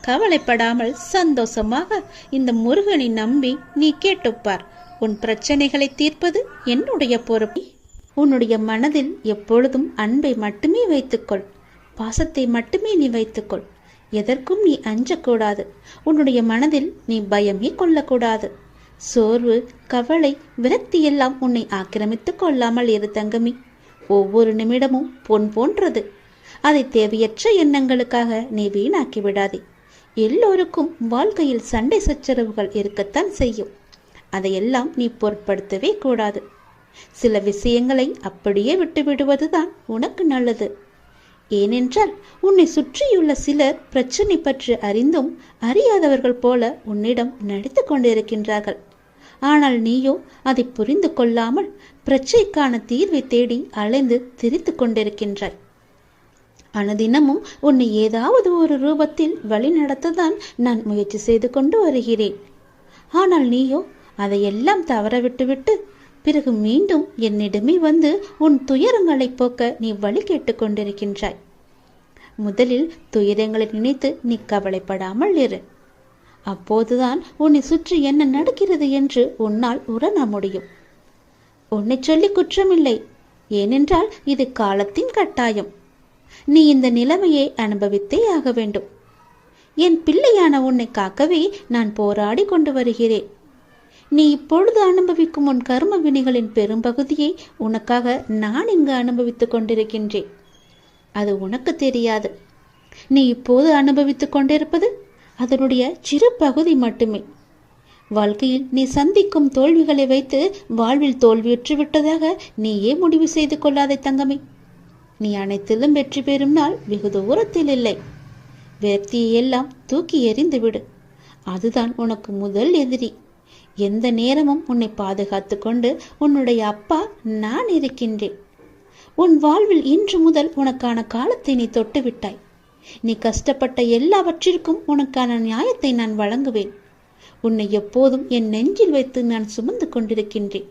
கவலைப்படாமல் சந்தோஷமாக இந்த முருகனை நம்பி நீ கேட்டுப்பார். உன் பிரச்சனைகளை தீர்ப்பது என்னுடைய பொறுப்பு. உன்னுடைய மனதில் எப்பொழுதும் அன்பை மட்டுமே வைத்துக்கொள். பாசத்தை மட்டுமே நீ வைத்துக்கொள். எதற்கும் நீ அஞ்சக்கூடாது. உன்னுடைய மனதில் நீ பயமே கொள்ளக்கூடாது. சோர்வு கவலை விரக்தி எல்லாம் உன்னை ஆக்கிரமித்து கொள்ளாமல் இரு தங்கமி. ஒவ்வொரு நிமிடமும் பொன் போன்றது. அதை தேவையற்ற எண்ணங்களுக்காக நீ வீணாக்கி விடாதே. எல்லோருக்கும் வாழ்க்கையில் சண்டை சச்சரவுகள் இருக்கத்தான் செய்யும். அதையெல்லாம் நீ பொருட்படுத்தவே கூடாது. சில விஷயங்களை அப்படியே விட்டு விடுவதுதான் உனக்கு நல்லது. ஏனென்றால் உன்னை சுற்றியுள்ள சிலர் பிரச்சனை பற்றி அறிந்தும் அறியாதவர்கள் போல உன்னிடம் நடித்து கொண்டிருக்கின்றார்கள். ஆனால் நீயோ அதை புரிந்து கொள்ளாமல் பிரச்சனைக்கான தீர்வை தேடி அலைந்து திரித்து கொண்டிருக்கின்றாய். அனுதினமும் உன்னை ஏதாவது ஒரு ரூபத்தில் வழிநடத்ததான் நான் முயற்சி செய்து கொண்டு வருகிறேன். ஆனால் நீயோ அதையெல்லாம் தவற விட்டுவிட்டு பிறகு மீண்டும் என்னிடமே வந்து உன் துயரங்களை போக்க நீ வழி கேட்டுக்கொண்டிருக்கின்றாய் முதலில் துயரங்களை நினைத்து நீ கவலைப்படாமல் இரு. அப்போதுதான் உன்னை சுற்றி என்ன நடக்கிறது என்று உன்னால் உணர முடியும். உன்னை சொல்லி குற்றமில்லை. ஏனென்றால் இது காலத்தின் கட்டாயம். நீ இந்த நிலைமையை அனுபவித்தே ஆக வேண்டும். என் பிள்ளையான உன்னை காக்கவே நான் போராடி கொண்டு வருகிறேன். நீ இப்பொழுது அனுபவிக்கும் உன் கர்ம வினைகளின் பெரும்பகுதியை உனக்காக நான் இங்கு அனுபவித்துக் கொண்டிருக்கின்றேன். அது உனக்கு தெரியாது. நீ இப்போது அனுபவித்துக் கொண்டிருப்பது அதனுடைய சிறு பகுதி மட்டுமே. வாழ்க்கையில் நீ சந்திக்கும் தோல்விகளை வைத்து வாழ்வில் தோல்வியுற்று விட்டதாக நீயே முடிவு செய்து கொள்ளாதே தங்கமே. நீ அனைத்திலும் வெற்றி பெறும் நாள் வெகு தூரத்தில் இல்லை. விரக்தியை எல்லாம் தூக்கி எறிந்து விடு. அதுதான் உனக்கு முதல் எதிரி. எந்த நேரமும் உன்னை பாதுகாத்து கொண்டு உன்னுடைய அப்பா நான் இருக்கின்றேன். உன் வாழ்வில் இன்று முதல் உனக்கான காலத்தை நீ தொட்டு விட்டாய் நீ கஷ்டப்பட்ட எல்லாவற்றிற்கும் உனக்கான நியாயத்தை நான் வழங்குவேன். உன்னை எப்போதும் என் நெஞ்சில் வைத்து நான் சுமந்து கொண்டிருக்கின்றேன்.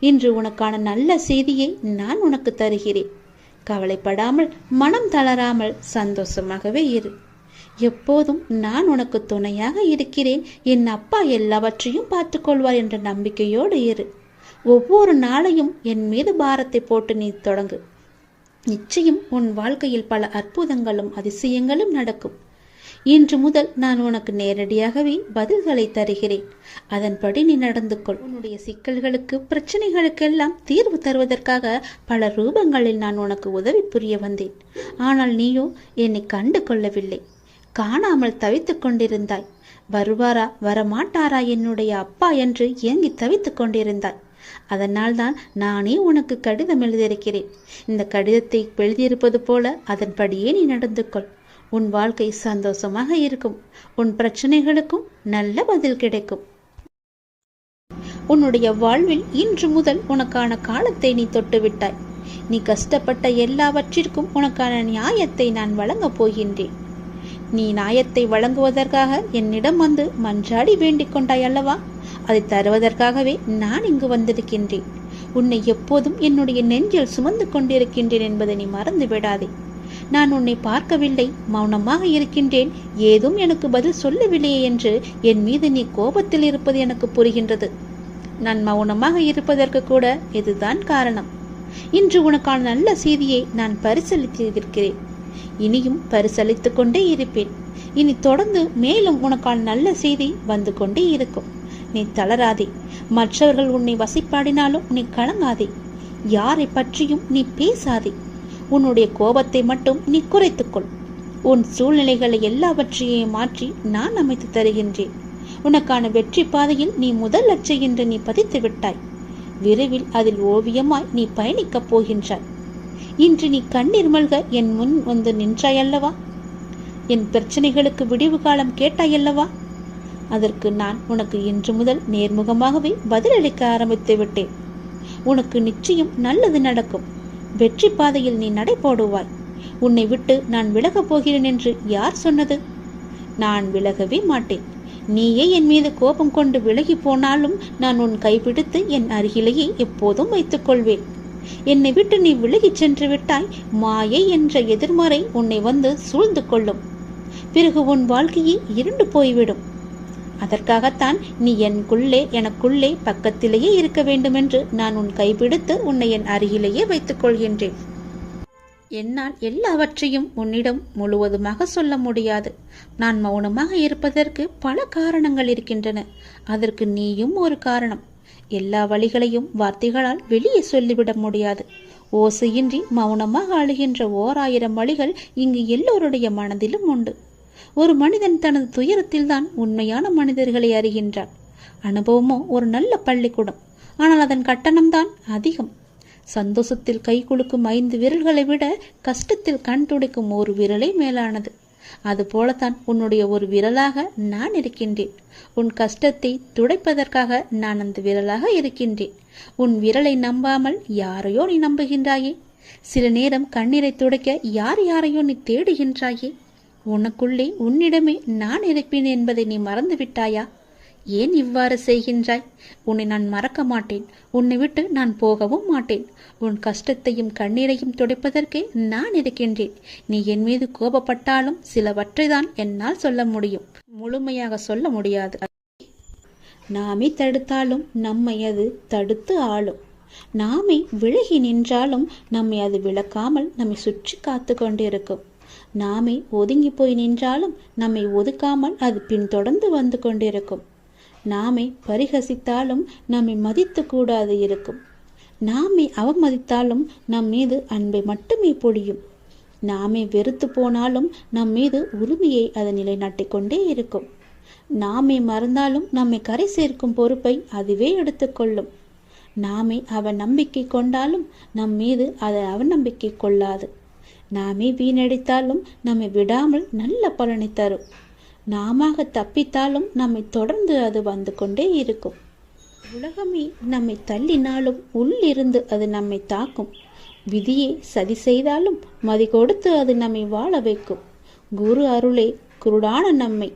இன்று உனக்கான நல்ல செய்தியை நான் உனக்கு தருகிறேன். கவலைப்படாமல் மனம் தளராமல் சந்தோஷமாகவே இரு. எப்போதும் நான் உனக்கு துணையாக இருக்கிறேன். என் அப்பா எல்லாவற்றையும் பார்த்துக்கொள்வார் என்ற நம்பிக்கையோடு இரு. ஒவ்வொரு நாளையும் என் மீது பாரத்தை போட்டு நீ தொடங்கு. நிச்சயம் உன் வாழ்க்கையில் பல அற்புதங்களும் அதிசயங்களும் நடக்கும். இன்று முதல் நான் உனக்கு நேரடியாகவே பதில்களை தருகிறேன். அதன்படி நீ நடந்து கொள் உன்னுடைய சிக்கல்களுக்கு பிரச்சனைகளுக்கெல்லாம் தீர்வு தருவதற்காக பல ரூபங்களில் நான் உனக்கு உதவி புரிய வந்தேன். ஆனால் நீயோ என்னை கண்டு கொள்ளவில்லை. காணாமல் தவித்துக் கொண்டிருந்தாய். வருவாரா வரமாட்டாரா என்னுடைய அப்பா என்று ஏங்கி தவித்துக் கொண்டிருந்தாய். அதனால்தான் நானே உனக்கு கடிதம் எழுதியிருக்கிறேன். இந்த கடிதத்தை எழுதியிருப்பது போல அதன்படியே நீ நடந்து கொள் உன் வாழ்க்கை சந்தோஷமாக இருக்கும். உன் பிரச்சனைகளுக்கும் நல்ல பதில் கிடைக்கும். உன்னுடைய வாழ்வில் இன்று முதல் உனக்கான காலத்தை நீ தொட்டுவிட்டாய். நீ கஷ்டப்பட்ட எல்லாவற்றிற்கும் உனக்கான நியாயத்தை நான் வழங்கப் போகின்றேன். நீ நியாயத்தை வழங்குவதற்காக என்னிடம் வந்து மன்றாடி வேண்டிக் கொண்டாய் அல்லவா? அதை தருவதற்காகவே நான் இங்கு வந்திருக்கின்றேன். உன்னை எப்போதும் என்னுடைய நெஞ்சில் சுமந்து கொண்டிருக்கின்றேன் என்பதை நீ மறந்து விடாதே நான் உன்னை பார்க்கவில்லை மௌனமாக இருக்கின்றேன். ஏதும் எனக்கு பதில் சொல்லவில்லையே என்று என் மீது நீ கோபத்தில் இருப்பது எனக்கு புரிகின்றது. நான் மௌனமாக இருப்பதற்கு கூட இதுதான் காரணம். இன்று உனக்கான நல்ல செய்தியை நான் பரிசளித்திருக்கிறேன். இனியும் பரிசளித்துக் கொண்டே இருப்பேன். இனி தொடர்ந்து மேலும் உனக்கான நல்ல செய்தி வந்து கொண்டே இருக்கும். நீ தளராதே. மற்றவர்கள் உன்னை வசைப்பாடினாலும் நீ கலங்காதே. யாரை பற்றியும் நீ பேசாதே. உன்னுடைய கோபத்தை மட்டும் நீ குறைத்துக்கொள். உன் சூழ்நிலைகளை எல்லாவற்றையும் மாற்றி நான் அமைத்து தருகின்றேன். உனக்கான வெற்றி பாதையில் நீ முதல் லட்சை என்று நீ பதித்து விட்டாய். விரைவில் அதில் ஓவியமாய் நீ பயணிக்கப் போகின்றாய். இன்று நீ கண்ணீர் மல்க என் முன் வந்து நின்றாயல்லவா? என் பிரச்சனைகளுக்கு விடிவு காலம் கேட்டாயல்லவா? அதற்கு நான் உனக்கு இன்று முதல் நேர்முகமாகவே பதிலளிக்க ஆரம்பித்து விட்டேன். உனக்கு நிச்சயம் நல்லது நடக்கும். வெற்றி பாதையில் நீ நடை போடுவாய். உன்னை விட்டு நான் விலகப் போகிறேன் என்று யார் சொன்னது? நான் விலகவே மாட்டேன். நீயே என் மீது கோபம் கொண்டு விலகி போனாலும் நான் உன் கைப்பிடித்து என் அருகிலேயே எப்போதும் வைத்துக் கொள்வேன். என்னை விட்டு நீ விலகிச் சென்று விட்டாய் மாயை என்ற எதிர்மறை உன்னை வந்து சூழ்ந்து கொள்ளும். பிறகு உன் வாழ்க்கையை இருண்டு போய்விடும். அதற்காகத்தான் நீ எனக்குள்ளே எனக்குள்ளே பக்கத்திலேயே இருக்க வேண்டுமென்று நான் உன் கைபிடித்து உன்னை என் அருகிலேயே வைத்துக் கொள்கின்றேன் என்னால் எல்லாவற்றையும் உன்னிடம் முழுவதுமாக சொல்ல முடியாது. நான் மௌனமாக இருப்பதற்கு பல காரணங்கள் இருக்கின்றன. அதற்கு நீயும் ஒரு காரணம். எல்லா வழிகளையும் வார்த்தைகளால் வெளியே சொல்லிவிட முடியாது. ஓசையின்றி மௌனமாக அழுகின்ற ஓர் ஆயிரம் வழிகள் இங்கு எல்லோருடைய மனதிலும் உண்டு. ஒரு மனிதன் தனது துயரத்தில்தான் உண்மையான மனிதர்களை அறிகின்றான். அனுபவமோ ஒரு நல்ல பள்ளிக்கூடம். ஆனால் அதன் கட்டணம்தான் அதிகம். சந்தோஷத்தில் கை குலுக்கும் ஐந்து விரல்களை விட கஷ்டத்தில் கண் துடைக்கும் ஒரு விரலே மேலானது. அதுபோலத்தான் உன்னுடைய ஒரு விரலாக நான் இருக்கின்றேன். உன் கஷ்டத்தை துடைப்பதற்காக நான் அந்த விரலாக இருக்கின்றேன். உன் விரலை நம்பாமல் யாரையோ நீ நம்புகின்றாயே? சில நேரம் கண்ணீரை துடைக்க யார் யாரையோ நீ தேடுகின்றாயே? உனக்குள்ளே உன்னிடமே நான் இருப்பேன் என்பதை நீ மறந்து விட்டாயா ஏன் இவ்வாறு செய்கின்றாய்? உன்னை நான் மறக்க மாட்டேன். உன்னை விட்டு நான் போகவும் மாட்டேன். உன் கஷ்டத்தையும் கண்ணீரையும் துடைப்பதற்கே நான் இருக்கின்றேன். நீ என் மீது கோபப்பட்டாலும் சிலவற்றை தான் என்னால் சொல்ல முடியும். முழுமையாக சொல்ல முடியாது. நாமே தடுத்தாலும் நம்மை அது தடுத்து ஆளும். நாமே விலகி நின்றாலும் நம்மை அது விளக்காமல் நம்மை சுற்றி காத்து கொண்டிருக்கும். நாமே ஒதுங்கி போய் நின்றாலும் நம்மை ஒதுக்காமல் அது பின்தொடர்ந்து வந்து கொண்டிருக்கும். நாமே பரிகசித்தாலும் நம்மை மதித்து கூடாது இருக்கும். நாமே அவமதித்தாலும் நம் மீது அன்பை மட்டுமே பொழியும். நாமே வெறுத்து போனாலும் நம் மீது உரிமையை அது நிலைநாட்டிக் கொண்டே இருக்கும். நாமே மறந்தாலும் நம்மை கரை சேர்க்கும் பொறுப்பை அதுவே எடுத்துக்கொள்ளும் நாமே அவன் நம்பிக்கை கொண்டாலும் நம் மீது அதை அவநம்பிக்கை கொள்ளாது. நாமே வீணடித்தாலும் நம்மை விடாமல் நல்ல பலனை தரும். நாம தப்பித்தாலும் நம்மை தொடர்ந்து அது வந்து கொண்டே இருக்கும். உலகமே நம்மை தள்ளினாலும் உள்ளிருந்து அது நம்மை தாக்கும். விதியை சதி செய்தாலும் மதி கொடுத்து அது நம்மை வாழ வைக்கும். குரு அருளே குருடான நம்மை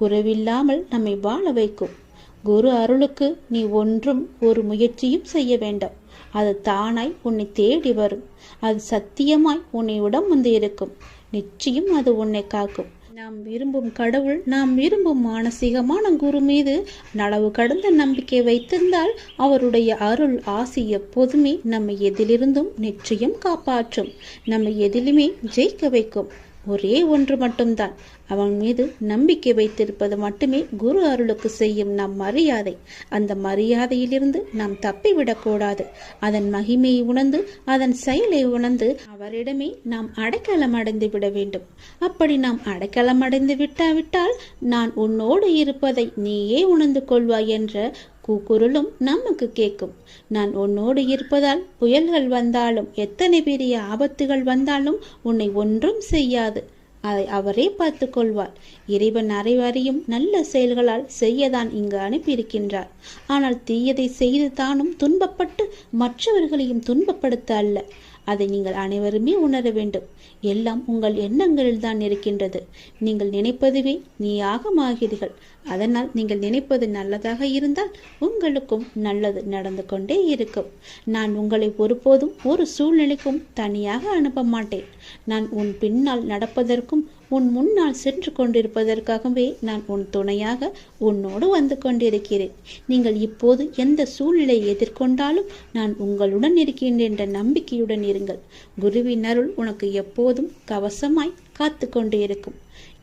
குறைவில்லாமல் நம்மை வாழ வைக்கும். குரு அருளுக்கு நீ ஒன்றும் ஒரு முயற்சியும் செய்ய வேண்டாம். அது தானாய் உன்னை தேடி வரும். அது சத்தியமாய் உன்னை உடம் வந்து இருக்கும். நிச்சயம் அது உன்னை காக்கும். நாம் விரும்பும் கடவுள் நாம் விரும்பும் மானசீகமான குரு மீது நனவு கடந்த நம்பிக்கை வைத்திருந்தால் அவருடைய அருள் ஆசி எப்போதுமே நம்மை எதிலிருந்தும் நிச்சயம் காப்பாற்றும். நம்மை எதிலுமே ஜெயிக்க வைக்கும். ஒரே ஒன்று மட்டும்தான். அவன் மீது நம்பிக்கை வைத்திருப்பது மட்டுமே குரு அருளுக்கு செய்யும் நம் மரியாதை. அந்த மரியாதையிலிருந்து நாம் தப்பிவிடக்கூடாது அதன் மகிமையை உணர்ந்து அதன் செயலை உணர்ந்து அவரிடமே நாம் அடைக்கலம் அடைந்து விட வேண்டும். அப்படி நாம் அடைக்கலம் அடைந்து விட்டாவிட்டால் நான் உன்னோடு இருப்பதை நீயே உணர்ந்து கொள்வாய் என்ற கூக்குரலும் நமக்கு கேட்கும். நான் உன்னோடு இருப்பதால் புயல்கள் வந்தாலும் எத்தனை பெரிய ஆபத்துகள் வந்தாலும் உன்னை ஒன்றும் செய்யாது. அதை அவரே பார்த்து கொள்வார் இறைவன் அனைவரையும் நல்ல செயல்களால் செய்யதான் இங்கு அனுப்பியிருக்கின்றார். ஆனால் தீயதை செய்து தானும் துன்பப்பட்டு மற்றவர்களையும் துன்பப்படுத்த அல்ல. அதை நீங்கள் அனைவருமே உணர வேண்டும். எல்லாம் உங்கள் எண்ணங்களில் தான் இருக்கின்றது. நீங்கள் நினைப்பதுவே நீயாக ஆகிறீர்கள் அதனால் நீங்கள் நினைப்பது நல்லதாக இருந்தால் உங்களுக்கும் நல்லது நடந்து கொண்டே இருக்கும். நான் உங்களை ஒருபோதும் ஒரு சூழ்நிலைக்கும் தனியாக அனுப்ப மாட்டேன். நான் உன் பின்னால் நடப்பதற்கும் உன் முன்னால் சென்று கொண்டிருப்பதற்காகவே நான் உன் துணையாக உன்னோடு வந்து கொண்டிருக்கிறேன். நீங்கள் இப்போது எந்த சூழ்நிலை எதிர்கொண்டாலும் நான் உங்களுடன் இருக்கின்றேன் என்ற நம்பிக்கையுடன் இருங்கள். குருவின் அருள் உனக்கு எப்போதும் கவசமாய் காத்து கொண்டு இருக்கும்.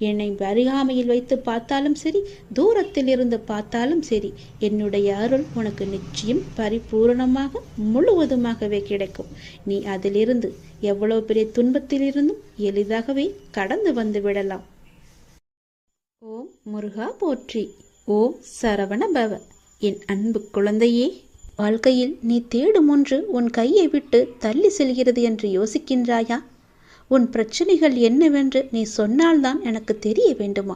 என்னை அருகாமையில் வைத்து பார்த்தாலும் சரி தூரத்தில் இருந்து பார்த்தாலும் சரி என்னுடைய அருள் உனக்கு நிச்சயம் பரிபூரணமாக முழுவதுமாகவே கிடைக்கும். நீ அதிலிருந்து எவ்வளவு பெரிய துன்பத்திலிருந்தும் எளிதாகவே கடந்து வந்து விடலாம். ஓம் முருகா போற்றி. ஓம் சரவண பவ. என் அன்பு குழந்தையே வாழ்க்கையில் நீ தேடும் ஒன்று உன் கையை விட்டு தள்ளி செல்கிறது என்று யோசிக்கின்றாயா? உன் பிரச்சனைகள் என்னவென்று நீ சொன்னால்தான் எனக்கு தெரிய வேண்டுமா?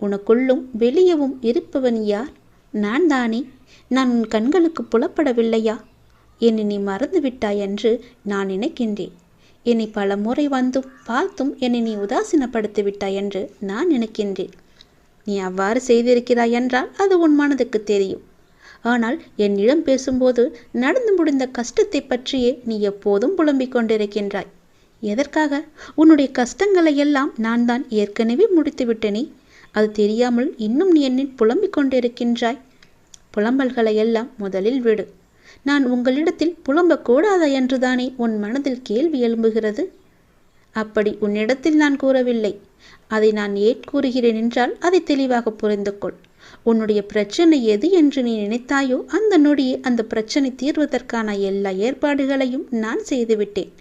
உனக்குள்ளும் வெளியவும் இருப்பவன் யார்? நான் தானே நான் உன் கண்களுக்கு புலப்படவில்லையா? என்னை நீ மறந்துவிட்டாய் என்று நான் நினைக்கின்றேன். என்னை பல முறை வந்தும் பார்த்தும் என்னை நீ உதாசீனப்படுத்தி விட்டாய் என்று நான் நினைக்கின்றேன். நீ அவ்வாறு செய்திருக்கிறாய் என்றால் அது உன் மனதுக்கு தெரியும். ஆனால் என்னிடம் பேசும்போது நடந்து முடிந்த கஷ்டத்தை பற்றியே நீ எப்போதும் புலம்பிக் கொண்டிருக்கின்றாய். எதற்காக? உன்னுடைய கஷ்டங்களை எல்லாம் நான் தான் ஏற்கனவே முடித்து விட்டேனே அது தெரியாமல் இன்னும் நீ என்னில் புலம்பிக் கொண்டிருக்கின்றாய். புலம்பல்களை எல்லாம் முதலில் விடு. நான் உங்களிடத்தில் புலம்பக்கூடாதா என்றுதானே உன் மனதில் கேள்வி எழும்புகிறது? அப்படி உன்னிடத்தில் நான் கூறவில்லை. அதை நான் ஏன் கூறுகிறேன் என்றால் அதை தெளிவாக புரிந்து கொள் உன்னுடைய பிரச்சனை எது என்று நீ நினைத்தாயோ அந்த நொடியே அந்த பிரச்சனை தீர்வதற்கான எல்லா ஏற்பாடுகளையும் நான் செய்துவிட்டேன்.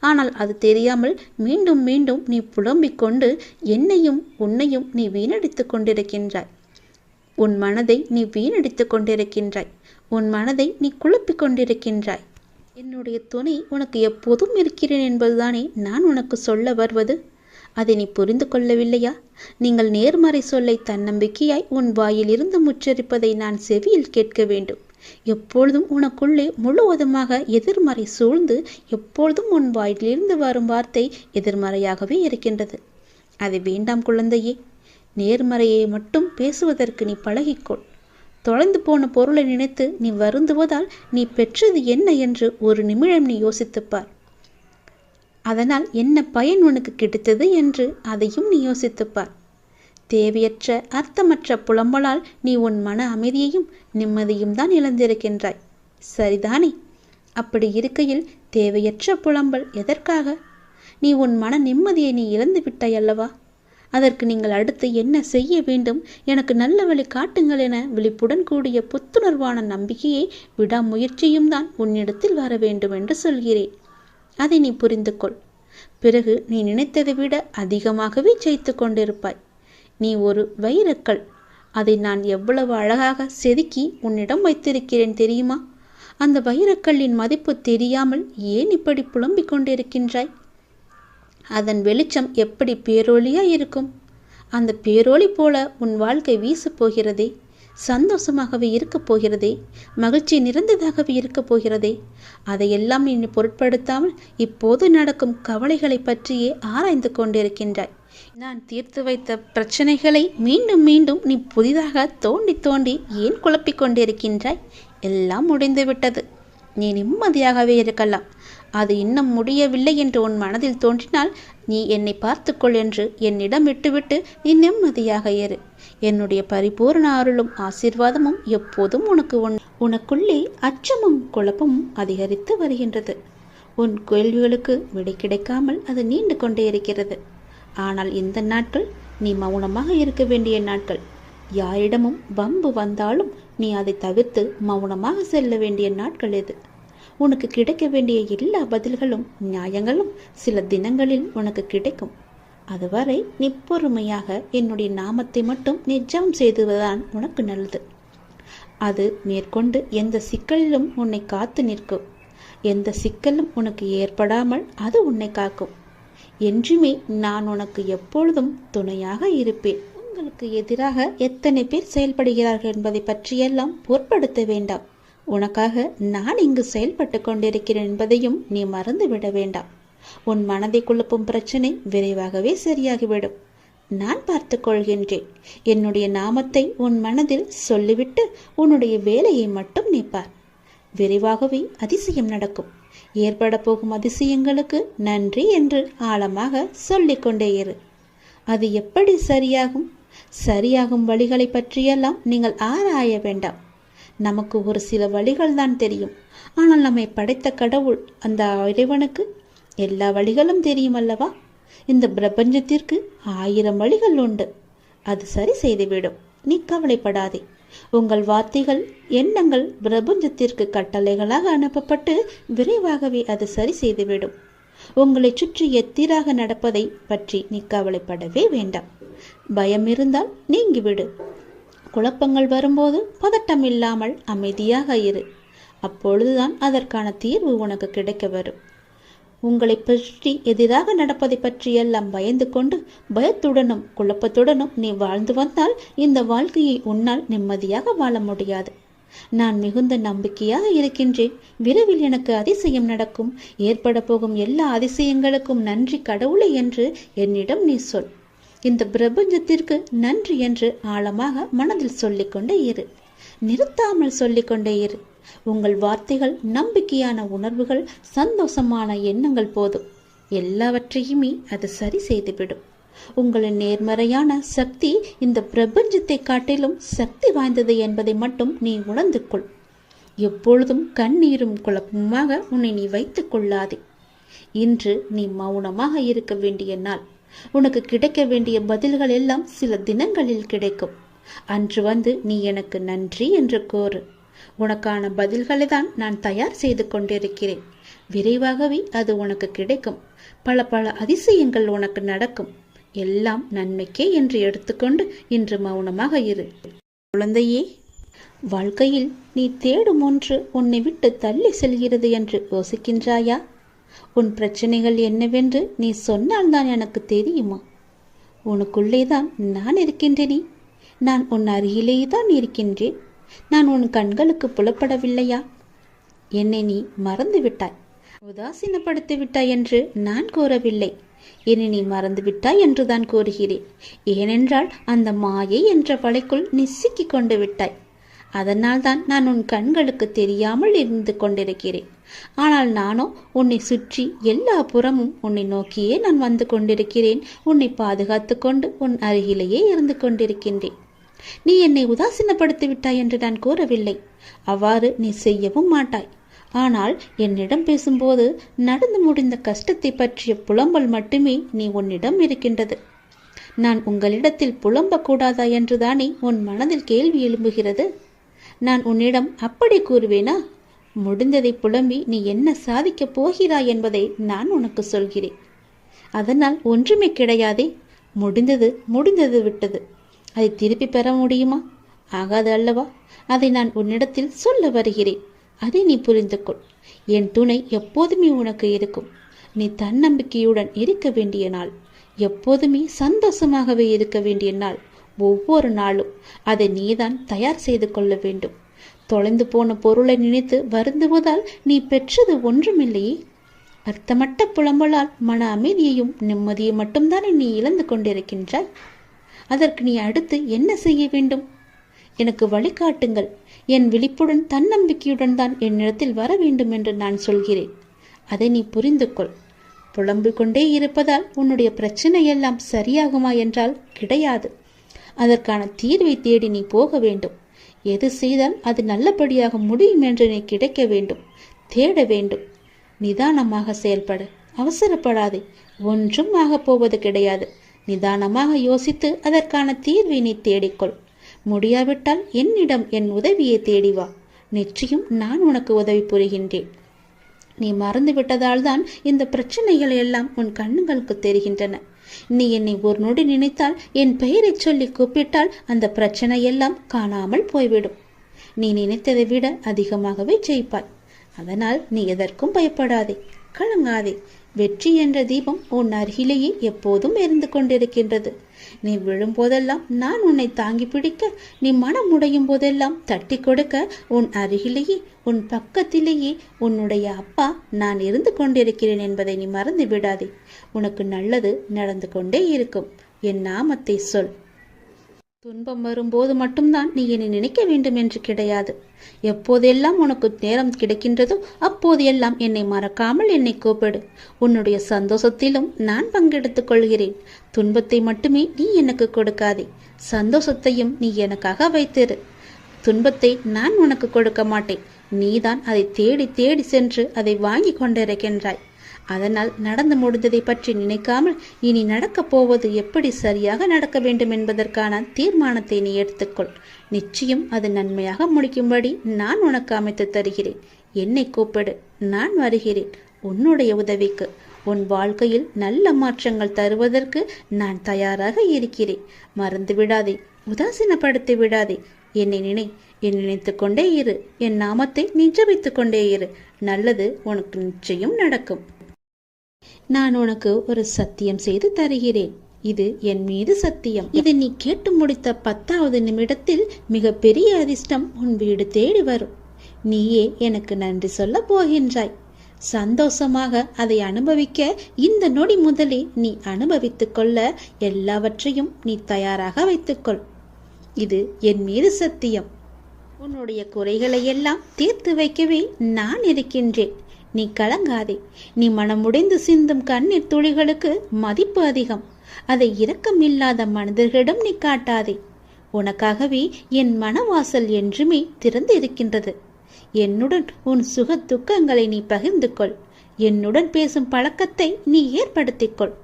ஆனால் அது தெரியாமல் மீண்டும் மீண்டும் நீ புலம்பிக் கொண்டு என்னையும் உன்னையும் நீ வீணடித்துக் கொண்டிருக்கின்றாய். உன் மனதை நீ வீணடித்துக் கொண்டிருக்கின்றாய். உன் மனதை நீ குழப்பிக் கொண்டிருக்கின்றாய். என்னுடைய துணை உனக்கு எப்போதும் இருக்கிறேன் என்பதுதானே நான் உனக்கு சொல்ல வருவது? அதை நீ புரிந்து கொள்ளவில்லையா? நீங்கள் நேர்மறை சொல்லை தன்னம்பிக்கையாய் உன் வாயிலிருந்து முச்சரிப்பதை நான் செவியில் கேட்க வேண்டும். எப்பொழுதும் உனக்குள்ளே முழுவதுமாக எதிர்மறை சூழ்ந்து எப்பொழுதும் உன் வாயிலிருந்து வரும் வார்த்தை எதிர்மறையாகவே இருக்கின்றது. அது வேண்டாம் குழந்தையே நேர்மறையை மட்டும் பேசுவதற்கு நீ பழகிக்கொள். தொலைந்து போன பொருளை நினைத்து நீ வருந்துவதால் நீ பெற்றது என்ன என்று ஒரு நிமிடம் நீ யோசித்துப்பார். அதனால் என்ன பயன் உனக்கு கிடைத்தது என்று அதையும் நீ யோசித்துப்பார். தேவையற்ற அர்த்தமற்ற புலம்பலால் நீ உன் மன அமைதியையும் நிம்மதியும் தான் இழந்திருக்கின்றாய். சரிதானே? அப்படி இருக்கையில் தேவையற்ற புலம்பல் எதற்காக? நீ உன் மன நிம்மதியை நீ இழந்து விட்டாய் அல்லவா? அதற்கு நீங்கள் அடுத்து என்ன செய்ய வேண்டும்? எனக்கு நல்ல வழி காட்டுங்கள் என விழிப்புடன் கூடிய புத்துணர்வான நம்பிக்கையை விடாமுயற்சியும் தான் உன்னிடத்தில் வர வேண்டும் என்று சொல்கிறேன். அதை நீ புரிந்து கொள் பிறகு நீ நினைத்ததை விட அதிகமாகவே ஜெயித்து கொண்டிருப்பாய். நீ ஒரு வைரக்கல். அதை நான் எவ்வளவு அழகாக செதுக்கி உன்னிடம் வைத்திருக்கிறேன் தெரியுமா? அந்த வைரக்கல்லின் மதிப்பு தெரியாமல் ஏன் இப்படி புலம்பிக் கொண்டிருக்கின்றாய்? அதன் வெளிச்சம் எப்படி பேரொளியா இருக்கும்? அந்த பேரொளி போல உன் வாழ்க்கை வீசப் போகிறதே சந்தோஷமாகவே இருக்கப் போகிறதே மகிழ்ச்சி நிறைந்ததாகவே இருக்கப் போகிறதே. அதையெல்லாம் நீ பொருட்படுத்தாமல் இப்போது நடக்கும் கவலைகளை பற்றியே ஆராய்ந்து கொண்டிருக்கின்றாய். நான் தீர்த்து வைத்த பிரச்சனைகளை மீண்டும் மீண்டும் நீ புதிதாக தோண்டி தோண்டி ஏன் குழப்பிக் கொண்டிருக்கின்றாய்? எல்லாம் முடிந்து விட்டது. நீ நிம்மதியாகவே இருக்கலாம். அது இன்னும் முடியவில்லை என்று உன் மனதில் தோன்றினால் நீ என்னை பார்த்துக்கொள் என்று என்னிடம் விட்டுவிட்டு நீ நிம்மதியாக ஏறு என்னுடைய பரிபூர்ண அருளும் ஆசீர்வாதமும் எப்போதும் உனக்கு உன் உனக்குள்ளே அச்சமும் குழப்பமும் அதிகரித்து வருகின்றது. உன் கேள்விகளுக்கு விடை கிடைக்காமல் அது நீண்டு கொண்டே இருக்கிறது. ஆனால் இந்த நாட்கள் நீ மௌனமாக இருக்க வேண்டிய நாட்கள். யாரிடமும் வம்பு வந்தாலும் நீ அதை தவிர்த்து மௌனமாக செல்ல வேண்டிய நாட்கள் இது உனக்கு கிடைக்க வேண்டிய எல்லா பதில்களும் நியாயங்களும் சில தினங்களில் உனக்கு கிடைக்கும். அதுவரை நீ பொறுமையாக என்னுடைய நாமத்தை மட்டும் நிஜம் செய்துவதுதான் உனக்கு நல்லது. அது மேற்கொண்டு எந்த சிக்கலிலும் உன்னை காத்து நிற்கும். எந்த சிக்கலும் உனக்கு ஏற்படாமல் அது உன்னை காக்கும். என்றுமே நான் உனக்கு எப்பொழுதும் துணையாக இருப்பேன். உங்களுக்கு எதிராக எத்தனை பேர் செயல்படுகிறார்கள் என்பதை பற்றியெல்லாம் பொருட்படுத்த வேண்டாம். உனக்காக நான் இங்கு செயல்பட்டு கொண்டிருக்கிறேன் என்பதையும் நீ மறந்துவிட வேண்டாம். உன் மனதை குழப்பும் பிரச்சனை விரைவாகவே சரியாகிவிடும். நான் பார்த்து கொள்கின்றேன். என்னுடைய நாமத்தை உன் மனதில் சொல்லிவிட்டு உன்னுடைய வேலையை மட்டும் நீப்பார் விரைவாகவே அதிசயம் நடக்கும். ஏற்பட போகும் அதிசயங்களுக்கு நன்றி என்று ஆழமாக சொல்லிக்கொண்டே இரு. அது எப்படி சரியாகும்? சரியாகும் வழிகளை பற்றியெல்லாம் நீங்கள் ஆராய வேண்டாம். நமக்கு ஒரு சில வழிகள் தான் தெரியும். ஆனால் நம்மை படைத்த கடவுள் அந்த இறைவனுக்கு எல்லா வழிகளும் தெரியும் அல்லவா? இந்த பிரபஞ்சத்திற்கு ஆயிரம் வழிகள் உண்டு. அது சரி செய்துவிடும். நீ கவலைப்படாதே. உங்கள் வார்த்தைகள் எண்ணங்கள் பிரபஞ்சத்திற்கு கட்டளைகளாக அனுப்பப்பட்டு விரைவாகவே அது சரி செய்துவிடும். உங்களை சுற்றி எத்திராக நடப்பதை பற்றி நீ கவலைப்படவே வேண்டாம். பயம் இருந்தால் நீங்கிவிடு. குழப்பங்கள் வரும்போது பதட்டம் இல்லாமல் அமைதியாக இரு. அப்பொழுதுதான் அதற்கான தீர்வு உனக்கு கிடைக்க வரும். உங்களை பற்றி எதிராக நடப்பதை பற்றியெல்லாம் பயந்து கொண்டு பயத்துடனும் குழப்பத்துடனும் நீ வாழ்ந்து வந்தால் இந்த வாழ்க்கையை உன்னால் நிம்மதியாக வாழ முடியாது. நான் மிகுந்த நம்பிக்கையாக இருக்கின்றேன். விரைவில் எனக்கு அதிசயம் நடக்கும். ஏற்பட போகும் எல்லா அதிசயங்களுக்கும் நன்றி கடவுளை என்று என்னிடம் நீ சொல். இந்த பிரபஞ்சத்திற்கு நன்றி என்று ஆழமாக மனதில் சொல்லிக்கொண்டே இரு. நிறுத்தாமல் சொல்லிக்கொண்டே இரு. உங்கள் வார்த்தைகள் நம்பிக்கையான உணர்வுகள் சந்தோஷமான எண்ணங்கள் போதும். எல்லாவற்றையுமே அது சரி செய்துவிடும். உங்களின் நேர்மறையான சக்தி இந்த பிரபஞ்சத்தை காட்டிலும் சக்தி வாய்ந்தது என்பதை மட்டும் நீ உணர்ந்து கொள் எப்பொழுதும் கண்ணீரும் குழப்பமாக உன்னை நீ வைத்துக் கொள்ளாதே. இன்று நீ மௌனமாக இருக்க வேண்டிய நாள். உனக்கு கிடைக்க வேண்டிய பதில்கள் எல்லாம் சில தினங்களில் கிடைக்கும். அன்று வந்து நீ எனக்கு நன்றி என்று கோரு உனக்கான பதில்களை தான் நான் தயார் செய்து கொண்டிருக்கிறேன். விரைவாகவே அது உனக்கு கிடைக்கும். பல பல அதிசயங்கள் உனக்கு நடக்கும். எல்லாம் நன்மைக்கே என்று எடுத்துக்கொண்டு இன்று மௌனமாக இரு. குழந்தையே வாழ்க்கையில் நீ தேடும் ஒன்று உன்னை விட்டு தள்ளி செல்கிறது என்று யோசிக்கின்றாயா? உன் பிரச்சனைகள் என்னவென்று நீ சொன்னால்தான் எனக்கு தெரியுமா? உனக்குள்ளேதான் நான் இருக்கின்றேனே. நான் உன் அருகிலேயே தான் இருக்கின்றேன். நான் உன் கண்களுக்கு புலப்படவில்லையா? என்னை நீ மறந்து விட்டாய் உதாசீனப்படுத்தி விட்டாய் என்று நான் கூறவில்லை. என்னை நீ மறந்து விட்டாய் என்று தான் கூறுகிறேன். ஏனென்றால் அந்த மாயை என்ற வலைக்குள் நீ கொண்டு விட்டாய். அதனால்தான் நான் உன் கண்களுக்கு தெரியாமல் இருந்து கொண்டிருக்கிறேன். ஆனால் நானோ உன்னை சுற்றி எல்லா புறமும் உன்னை நோக்கியே நான் வந்து கொண்டிருக்கிறேன். உன்னை பாதுகாத்து கொண்டு உன் அருகிலேயே இருந்து கொண்டிருக்கின்றேன். நீ என்னை உதாசீனப்படுத்தி விட்டாய் என்று நான் கூறவில்லை. அவ்வாறு நீ செய்யவும் மாட்டாய். ஆனால் என்னிடம் பேசும்போது நடந்து முடிந்த கஷ்டத்தை பற்றிய புலம்பல் மட்டுமே நீ உன்னிடம் இருக்கின்றது. நான் உங்களிடத்தில் புலம்பக்கூடாதா என்றுதானே உன் மனதில் கேள்வி எழும்புகிறது? நான் உன்னிடம் அப்படி கூறுவேனா? முடிந்ததை புலம்பி நீ என்ன சாதிக்கப் போகிறாய் என்பதை நான் உனக்கு சொல்கிறேன். அதனால் ஒன்றுமே கிடையாதே. முடிந்தது முடிந்தது விட்டது. அதை திருப்பி பெற முடியுமா? ஆகாது அல்லவா? அதை நான் உன்னிடத்தில் சொல்ல வருகிறேன். அதை நீ புரிந்து கொள் என் துணை எப்போதுமே உனக்கு இருக்கும். நீ தன்னம்பிக்கையுடன் இருக்க வேண்டிய நாள். எப்போதுமே சந்தோஷமாகவே இருக்க வேண்டிய நாள். ஒவ்வொரு நாளும் அதை நீதான் தயார் செய்து கொள்ள வேண்டும். தொலைந்து போன பொருளை நினைத்து வருந்துவதால் நீ பெற்றது ஒன்றுமில்லையே. அர்த்தமட்ட புலம்பலால் மன அமைதியையும் நிம்மதியை மட்டும்தானே நீ இழந்து கொண்டிருக்கின்றாய்? அதற்கு நீ அடுத்து என்ன செய்ய வேண்டும்? எனக்கு வழிகாட்டுங்கள். என் விழிப்புடன் தன்னம்பிக்கையுடன் தான் என்னிடத்தில் வர வேண்டும் என்று நான் சொல்கிறேன். அதை நீ புரிந்து கொள் புலம்பிக் கொண்டே இருப்பதால் உன்னுடைய பிரச்சனை எல்லாம் சரியாகுமா என்றால் கிடையாது. அதற்கான தீர்வை தேடி நீ போக வேண்டும். எது செய்தால் அது நல்லபடியாக முடியும் என்று நீ கிடைக்க வேண்டும். தேட வேண்டும். நிதானமாக செயல்படு. அவசரப்படாதே. ஒன்றும் ஆகப் போவது கிடையாது. நிதானமாக யோசித்து அதற்கான தீர்வை நீ தேடிக்கொள். முடியாவிட்டால் என்னிடம் என் உதவியை தேடி வா. நிச்சயம் நான் உனக்கு உதவி புரிகின்றேன். நீ மறந்து விட்டதால் தான் இந்த பிரச்சனைகள் எல்லாம் உன் கண்ணுகளுக்கு தெரிகின்றன. நீ என்னை ஒரு நொடி நினைத்தால் என் பெயரைச் சொல்லி கூப்பிட்டால் அந்த பிரச்சனை எல்லாம் காணாமல் போய்விடும். நீ நினைத்ததை விட அதிகமாகவே ஜெயிப்பாய். அதனால் நீ எதற்கும் பயப்படாதே. கலங்காதே. வெற்றி என்ற தீபம் உன் அருகிலேயே எப்போதும் எரிந்து கொண்டிருக்கின்றது. நீ விழும்போதெல்லாம் நான் உன்னை தாங்கி பிடிக்க நீ மனம் உடையும் போதெல்லாம் தட்டி கொடுக்க உன் அருகிலேயே உன் பக்கத்திலேயே உன்னுடைய அப்பா நான் இருந்து கொண்டிருக்கிறேன் என்பதை நீ மறந்து விடாதே. உனக்கு நல்லது நடந்து கொண்டே இருக்கும். என் நாமத்தை சொல். துன்பம் வரும்போது மட்டும்தான் நீ என்னை நினைக்க வேண்டும் என்று கிடையாது. எப்போதெல்லாம் உனக்கு நேரம் கிடைக்கின்றதோ அப்போது எல்லாம் என்னை மறக்காமல் என்னை கூப்பிடு. உன்னுடைய சந்தோஷத்திலும் நான் பங்கெடுத்துக் கொள்கிறேன். துன்பத்தை மட்டுமே நீ எனக்கு கொடுக்காதே. சந்தோஷத்தையும் நீ எனக்காக வைத்திரு. துன்பத்தை நான் உனக்கு கொடுக்க மாட்டேன். நீதான் அதை தேடி தேடி சென்று அதை வாங்கி கொண்டிருக்கின்றாய். அதனால் நடந்து முடிந்ததை பற்றி நினைக்காமல் இனி நடக்கப் போவது எப்படி சரியாக நடக்க வேண்டும் என்பதற்கான தீர்மானத்தை நீ எடுத்துக்கொள். நிச்சயம் அது நன்மையாக முடிக்கும்படி நான் உனக்கு அமைத்து தருகிறேன். என்னை கூப்பிடு நான் வருகிறேன் உன்னுடைய உதவிக்கு. உன் வாழ்க்கையில் நல்ல மாற்றங்கள் தருவதற்கு நான் தயாராக இருக்கிறேன். மறந்து விடாதே உதாசீனப்படுத்தி விடாதே. என்னை நினை என் நினைத்து கொண்டே இரு. என் நாமத்தை நிஜபித்து கொண்டே இரு. நல்லது உனக்கு நிச்சயம் நடக்கும். நான் உனக்கு ஒரு சத்தியம் செய்து தருகிறேன். இது என் மீது சத்தியம். இதை நீ கேட்டு முடித்த பத்தாவது நிமிடத்தில் மிக பெரிய அதிர்ஷ்டம் உன் வீடு தேடி வரும். நீயே எனக்கு நன்றி சொல்ல போகின்றாய். சந்தோஷமாக அதை அனுபவிக்க இந்த நொடி முதலே நீ அனுபவித்துக் கொள்ள எல்லாவற்றையும் நீ தயாராக வைத்துக்கொள். இது என் மீது சத்தியம். உன்னுடைய குறைகளை எல்லாம் தீர்த்து வைக்கவே நான் இருக்கின்றேன். நீ கலங்காதே. நீ மனமுடைந்து சிந்தும் கண்ணீர் துளிகளுக்கு மதிப்பு அதிகம். அதை இரக்கமில்லாத மனிதர்களிடம் நீ காட்டாதே. உனக்காகவே என் மனவாசல் என்றுமே திறந்து இருக்கின்றது என்னுடன் உன் சுக துக்கங்களை நீ பகிர்ந்து கொள் என்னுடன் பேசும் பழக்கத்தை நீ ஏற்படுத்திக் கொள்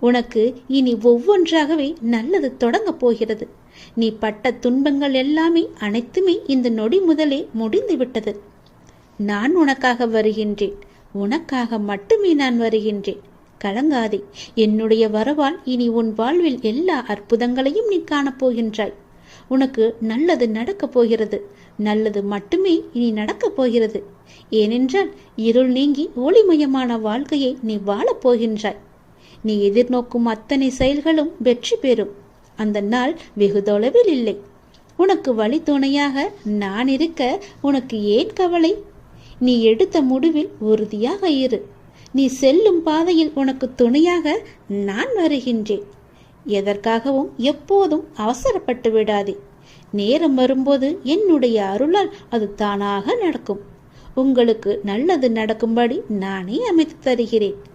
உனக்கு இனி ஒவ்வொன்றாகவே நல்லது தொடங்கப் போகிறது. நீ பட்ட துன்பங்கள் எல்லாமே அனைத்துமே இந்த நொடி முதலே முடிந்துவிட்டது. நான் உனக்காக வருகின்றேன். உனக்காக மட்டுமே நான் வருகின்றேன். கலங்காதே. என்னுடைய வரவால் இனி உன் வாழ்வில் எல்லா அற்புதங்களையும் நீ காணப்போகின்றாய் உனக்கு நல்லது நடக்கப் போகிறது. நல்லது மட்டுமே இனி நடக்கப் போகிறது. ஏனென்றால் இருள் நீங்கி ஒளிமயமான வாழ்க்கையை நீ வாழப் போகின்றாய். நீ எதிர்நோக்கும் அத்தனை செயல்களும் வெற்றி பெறும். அந்த நாள் வெகு தொலைவில் இல்லை. உனக்கு வழி துணையாக நான் இருக்க உனக்கு ஏன் கவலை? நீ எடுத்த முடிவில் உறுதியாக இரு. நீ செல்லும் பாதையில் உனக்கு துணையாக நான் வருகின்றேன். எதற்காகவும் எப்போதும் அவசரப்பட்டு விடாதே. நேரம் வரும்போது என்னுடைய அருளால் அது தானாக நடக்கும். உங்களுக்கு நல்லது நடக்கும்படி நானே அமைத்து தருகிறேன்.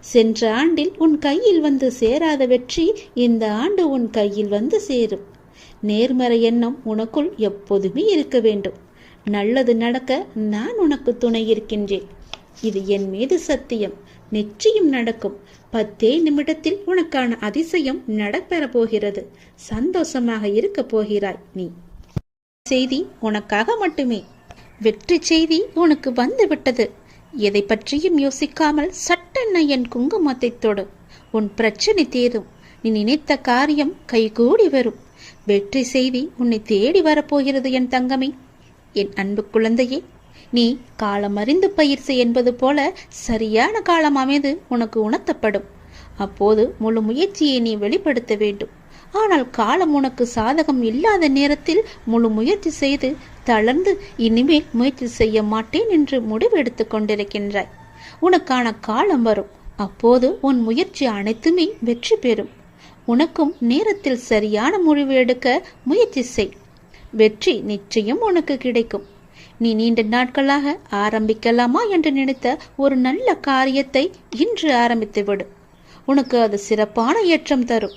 சென்ற ஆண்டில் உன் கையில் வந்து சேராத வெற்றி இந்த ஆண்டு உன் கையில் வந்து சேரும். நேர்மறை எண்ணம் உனக்குள் எப்போதுமே இருக்க வேண்டும். நல்லது நடக்க நான் உனக்கு துணை இருக்கின்றேன். இது என் மீது சத்தியம். நிச்சயம் நடக்கும். பத்தே நிமிடத்தில் உனக்கான அதிசயம் நடப்பெற போகிறது. சந்தோஷமாக இருக்க போகிறாய் நீ. செய்தி உனக்காக மட்டுமே. வெற்றி செய்தி உனக்கு வந்து விட்டது. எதை பற்றியும் யோசிக்காமல் சட்டென்ன என் குங்குமத்தை தொடு. உன் பிரச்சனை தீரும். நீ நினைத்த காரியம் கைகூடி வரும். வெற்றி செய்தி உன்னை தேடி வரப்போகிறது என் தங்கமே. என் அன்பு குழந்தையே நீ காலம் அறிந்து பயிற்சி என்பது போல சரியான காலம் அமைது உனக்கு உணர்த்தப்படும். அப்போது முழு முயற்சியை நீ வெளிப்படுத்த வேண்டும். ஆனால் காலம் உனக்கு சாதகம் இல்லாத நேரத்தில் முழு முயற்சி செய்து தளர்ந்து இனிமேல் முயற்சி செய்ய மாட்டேன் என்று முடிவெடுத்து கொண்டிருக்கின்றாய். உனக்கான காலம் வரும். அப்போது உன் முயற்சி அனைத்துமே வெற்றி பெறும். உனக்கும் நேரத்தில் சரியான முடிவு எடுக்க முயற்சி செய். வெற்றி நிச்சயம் உனக்கு கிடைக்கும். நீ நீண்ட நாட்களாக ஆரம்பிக்கலாமா என்று நினைத்த ஒரு நல்ல காரியத்தை இன்று ஆரம்பித்து விடு உனக்கு அது சிறப்பான ஏற்றம் தரும்.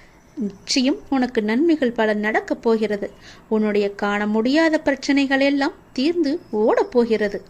நிச்சயம் உனக்கு நன்மைகள் பல நடக்கப் போகிறது. உன்னுடைய காண முடியாத பிரச்சனைகள் எல்லாம் தீர்ந்து ஓடப் போகிறது.